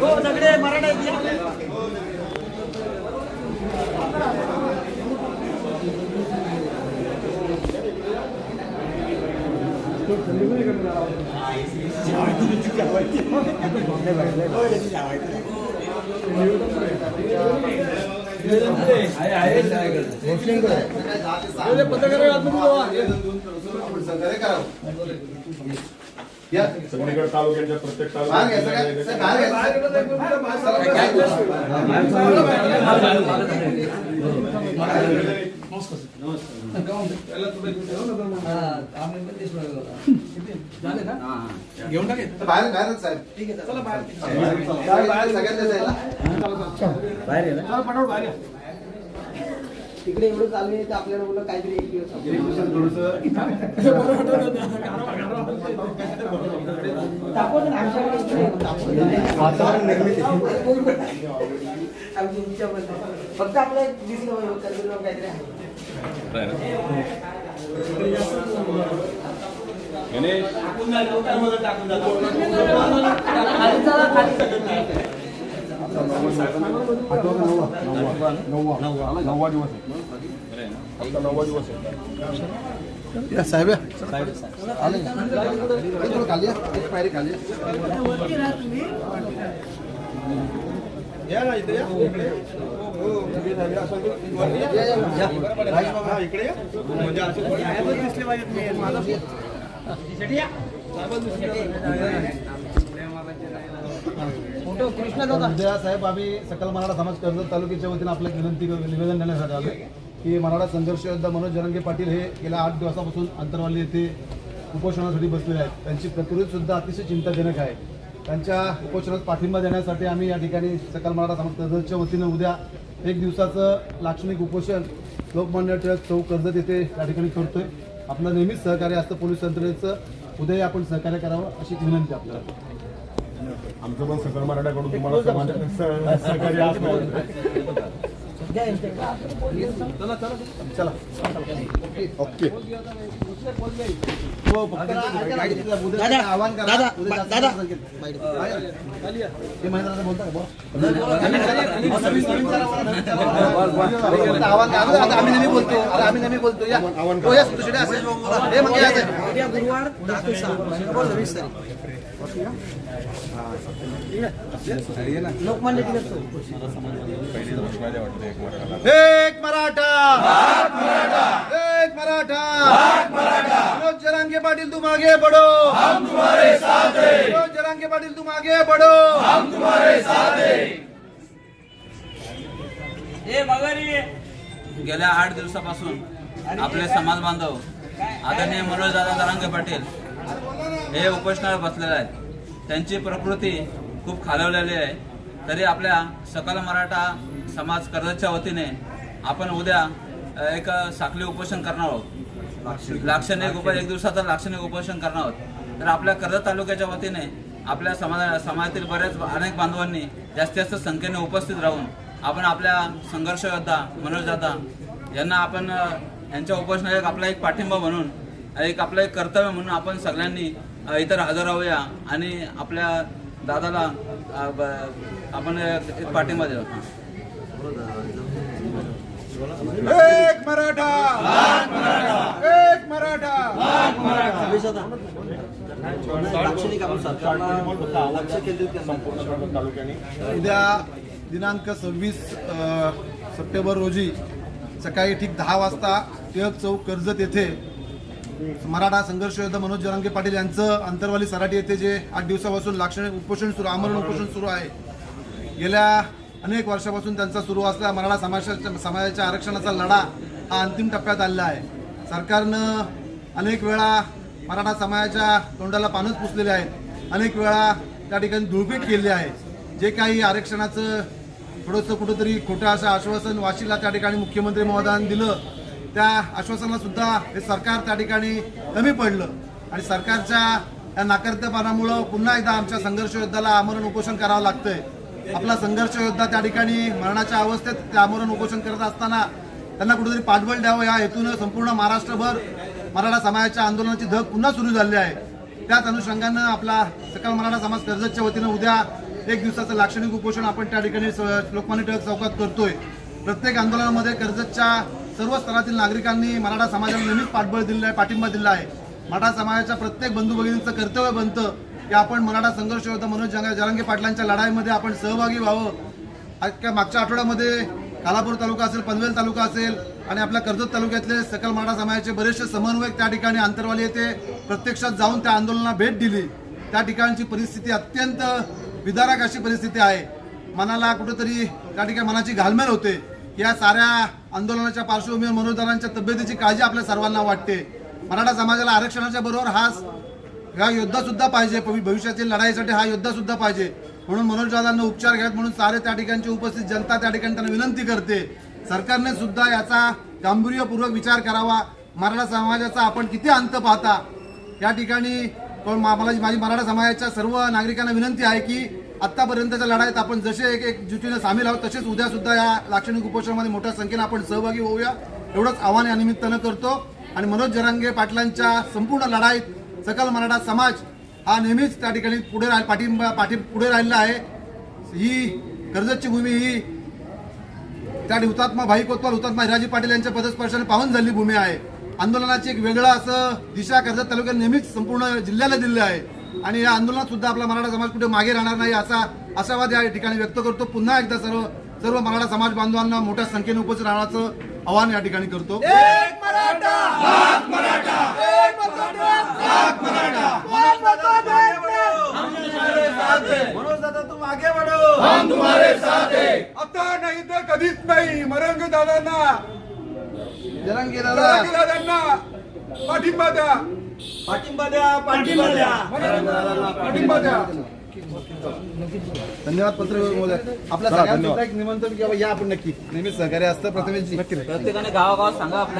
हो सगळे मराठा आहेत या. सगळीकडे तालुक्यांच्या प्रत्येक बाहेर घ्या, सगळ्या- सगळ्या बाहेर घ्या. घेऊन टाकेल तर बाहेर बाहेरच साहेब ठीक आहे चला बाहेर बाहेर बाहेर सगळ्यांना जायला तिकडे एवढं चालू आहे तर आपल्याला बोललं काहीतरी एक दिवस दाखवतो ना, आमच्याकडे इकडे दाखवतो. तुमच्याबद्दल. फक्त आपलं दिसलं काहीतरी आहे. खाली चला, खाली. नववा दिवस आहे आता नववा दिवस आहे या. साहेब. आले खाली या. फोटो कृष्णा दादा उद्या साहेब आम्ही सकल मराठा समाज कर्जत तालुक्याच्या वतीने आपलं एक विनंती निवेदन देण्यासाठी आलो की मराठा संघर्ष योद्धा मनोज जरंगे पाटील हे गेल्या आठ दिवसापासून अंतरवाली येथे उपोषणासाठी बसलेले आहेत. त्यांची प्रकृती सुद्धा अतिशय चिंताजनक आहे. त्यांच्या उपोषणात पाठिंबा देण्यासाठी आम्ही या ठिकाणी सकल मराठा समाज कर्जतच्या वतीनं उद्या एक दिवसाचं लाक्षणिक उपोषण लोकमान्य टिळक चौक कर्जत येथे या ठिकाणी करतोय. आपलं नेहमीच सहकार्य असतं पोलीस यंत्रणेचं. उद्याही आपण सहकार्य करावं अशी विनंती आपल्याला. आमचं पण सकल मराठ्याकडून तुम्हाला सहकार्य असणार चला ओके हो, आवाहन करा. दादा. हे आम्ही नेहमी बोलतो आम्ही नेहमी या हो. हे गुरुवार सव्वीस तारीख लोकमान्य टिळक. एक मराठा एक मराठा. मनोज जरांगे पाटील तुम आगे बढ़ो हम तुम्हारे साथ हैं. मनोज जरांगे पाटील तुम आगे बढ़ो हम गेल्या आठ दिवसापासून आपले समाज बांधव आदरणीय मनोज दादा दरांगे पाटील हे उपोषणावर बसलेले आहेत. त्यांची प्रकृती खूप खालवलेली आहे. तरी आपल्या सकल मराठा समाज कर्जतच्या वतीने आपण उद्या एक साखली उपोषण करणार आहोत लाक्षणिक उप एक दिवसाचं लाक्षणिक उपोषण करणार आहोत तर आपल्या कर्जत तालुक्याच्या वतीने आपल्या समाजा समाजातील बऱ्याच अनेक बांधवांनी जास्तीत जास्त संख्येने उपस्थित राहून आपण आपल्या संघर्ष योद्धा मनोज दादा यांना आपण यांच्या उपोषणाला एक आपला एक पाठिंबा म्हणून एक आपलं एक कर्तव्य म्हणून आपण सगळ्यांनी इतर हजर राहूया आणि आपल्या दादाला आपण एक पाठिंबा देऊ. एक मराठा एक मराठा. संपूर्ण तालुक्याने. उद्या दिनांक सव्वीस सप्टेंबर रोजी सकाळी ठीक दहा वाजता टिळक चौक कर्जत येथे मराठा संघर्ष योद्धा मनोज जरांगे पाटील यांचं अंतरवाली सराटी येथे जे आठ दिवसापासून लाक्षणिक उपोषण सुरू आमरण उपोषण सुरू आहे. गेल्या अनेक वर्षापासून त्यांचा सुरू असलेला मराठा समाजाच्या समाजाच्या आरक्षणाचा लढा हा अंतिम टप्प्यात आलेला आहे. सरकारनं अनेक वेळा मराठा समाजाच्या तोंडाला पानच पुसलेले आहेत. अनेक वेळा त्या ठिकाणी धुळपीट केली आहे. जे काही आरक्षणाचं थोडंसं कुठंतरी खोटं असं आश्वासन वाशीला त्या ठिकाणी मुख्यमंत्री महोदयांनी दिलं त्या आश्वासनाला सुद्धा हे सरकार त्या ठिकाणी कमी पडलं. आणि सरकारच्या या नाकर्तेपणामुळं पुन्हा एकदा आमच्या संघर्ष योद्धाला आमरण उपोषण करावं लागतंय. आपला संघर्ष योद्धा त्या ठिकाणी मरणाच्या अवस्थेत ते आमरण उपोषण करत असताना त्यांना कुठेतरी पाठबळ द्यावं. या हेतूनं संपूर्ण महाराष्ट्रभर मराठा समाजाच्या आंदोलनाची धग पुन्हा सुरू झाली आहे. त्याच अनुषंगानं आपला सकल मराठा समाज कर्जतच्या वतीनं उद्या एक दिवसाचं लाक्षणिक उपोषण आपण त्या ठिकाणी लोकमान्य टिळक चौकात करतोय. प्रत्येक आंदोलनामध्ये कर्जतच्या सर्व स्तरातील नागरिकांनी मराठा समाजाला नेहमीच पाठबळ दिलेलं आहे पाठिंबा दिला आहे. मराठा समाजाच्या प्रत्येक बंधू भगिनींचं कर्तव्य बनतं. की आपण मराठा संघर्ष होता. मनोज जंग- जरांगे पाटलांच्या लढाईमध्ये आपण सहभागी व्हावं. मागच्या आठवड्यामध्ये कालापूर तालुका असेल पनवेल तालुका असेल आणि आपल्या कर्जत तालुक्यातले सकल मराठा समाजाचे बरेचसे समन्वयक त्या ठिकाणी आंतरवाली येथे प्रत्यक्षात जाऊन त्या आंदोलनाला भेट दिली. त्या ठिकाणची परिस्थिती अत्यंत विदारक अशी परिस्थिती आहे. मनाला कुठंतरी त्या ठिकाणी मनाची घालमेल होते. या साऱ्या आंदोलनाच्या पार्श्वभूमीवर मनोजदारांच्या तब्येतीची काळजी आपल्या सर्वांना वाटते. मराठा समाजाला आरक्षणाच्या बरोबर हा हा योद्धा सुद्धा पाहिजे. भवि- भविष्यातील लढाईसाठी हा योद्धा सुद्धा पाहिजे. म्हणून मनोज दादांना उपचार घ्यावेत म्हणून सारे त्या ठिकाणची उपस्थित जनता त्या ठिकाणी त्यांना विनंती करते. सरकारने सुद्धा याचा गांभीर्यपूर्वक विचार करावा. मराठा समाजाचा आपण किती अंत पाहता. या ठिकाणी पण मला माझी मराठा समाजाच्या सर्व नागरिकांना विनंती आहे की आत्तापर्यंतच्या लढाईत आपण जसे एक एकजुटीने सामील आहोत तसेच उद्या सुद्धा या लाक्षणिक उपोषणामध्ये मोठ्या संख्येनं आपण सहभागी होऊया. एवढंच आव्हान या निमित्तानं करतो. आणि मनोज जरांगे पाटलांच्या संपूर्ण लढाईत सकल मराठा समाज हा नेहमीच त्या ठिकाणी पुढे राह पाठिंबा पाठी पुढे राहिलेला आहे. ही कर्जतची भूमी ही त्या हुतात्मा भाई कोतवाल हुतात्मा हिराजी पाटील यांच्या पदस्पर्शाने पावन झालेली भूमी आहे. आंदोलनाची एक वेगळं असं दिशा कर्जत तालुक्यात नेहमीच संपूर्ण जिल्ह्याला दिली आहे. आणि या आंदोलनात सुद्धा आपला मराठा समाज कुठे मागे राहणार नाही असा आशावाद या ठिकाणी व्यक्त करतो. पुन्हा एकदा सर्व सर्व मराठा समाज बांधवांना मोठ्या संख्येने उपस्थित राहण्याचं आवाहन या ठिकाणी करतो. मनोज दादा तुम आगे बढ़ो आता नाही तर कधीच नाही मरंग दादांना पाठिंबा द्या पाठिंबा द्या पाठिंबा द्या पाठिंबा द्या धन्यवाद पत्र महोदय आपल्या सगळ्यांना एक निमंत्रण किंवा या आपण नक्की. नेहमीच सहकार्य असतं प्रथमेशजी. प्रत्येकाने गावागावात सांगा आपल्या